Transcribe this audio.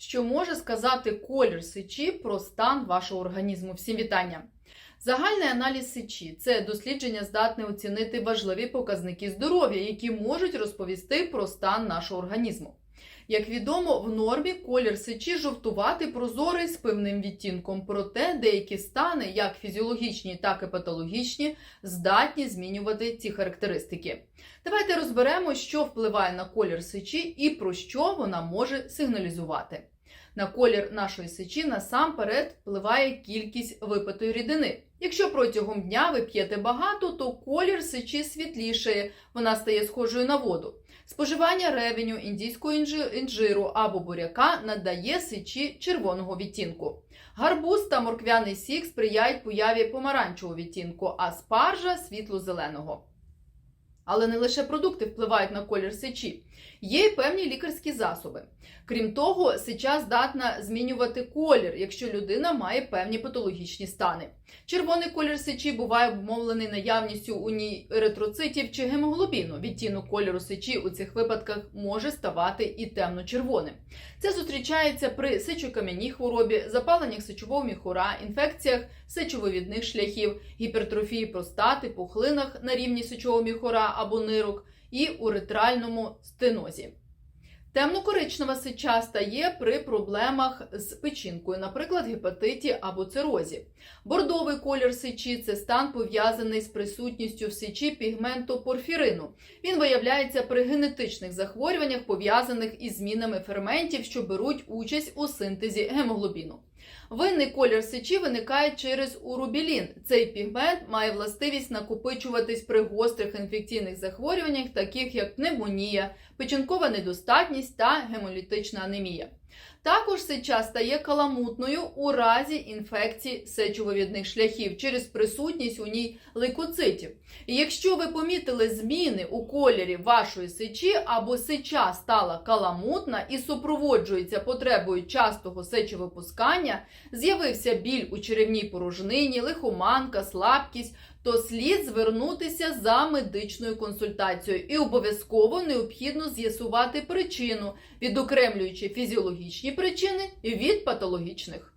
що може сказати колір сечі про стан вашого організму. Всім вітання! Загальний аналіз сечі це дослідження здатне оцінити важливі показники здоров'я, які можуть розповісти про стан нашого організму. Як відомо, в нормі колір сечі жовтуватий прозорий з певним відтінком, проте деякі стани, як фізіологічні, так і патологічні, здатні змінювати ці характеристики. Давайте розберемо, що впливає на колір сечі і про що вона може сигналізувати. На колір нашої сечі насамперед впливає кількість випитої рідини. Якщо протягом дня ви п'єте багато, то колір сечі світлішає, вона стає схожою на воду. Споживання ревеню, індійського інжиру або буряка надає сечі червоного відтінку. Гарбуз та морквяний сік сприяють появі помаранчевого відтінку, а спаржа світло-зеленого. Але не лише продукти впливають на колір сечі, є й певні лікарські засоби. Крім того, сеча здатна змінювати колір, якщо людина має певні патологічні стани. Червоний колір сечі буває обумовлений наявністю у ній еритроцитів чи гемоглобіну. Відтінок кольору сечі у цих випадках може ставати і темно-червоним. Це зустрічається при сечокам'яній хворобі, запаленнях сечового міхура, інфекціях сечовивідних шляхів, гіпертрофії простати, пухлинах на рівні сечового міхура або нирок і уретральному стенозі. Темно-коричнева сеча стає при проблемах з печінкою, наприклад, гепатиті або цирозі. Бордовий колір сечі це стан пов'язаний з присутністю в сечі пігменту порфірину. Він виявляється при генетичних захворюваннях, пов'язаних із змінами ферментів, що беруть участь у синтезі гемоглобіну. Винний колір сечі виникає через урубілін. Цей пігмент має властивість накопичуватись при гострих інфекційних захворюваннях, таких як пневмонія, печінкова недостатність та гемолітична анемія. Також сеча стає каламутною у разі інфекції сечовивідних шляхів через присутність у ній лейкоцитів. І якщо ви помітили зміни у кольорі вашої сечі або сеча стала каламутна і супроводжується потребою частого сечовипускання, з'явився біль у черевній порожнині, лихоманка, слабкість, то слід звернутися за медичною консультацією і обов'язково необхідно з'ясувати причину, відокремлюючи фізіологічні причини від патологічних.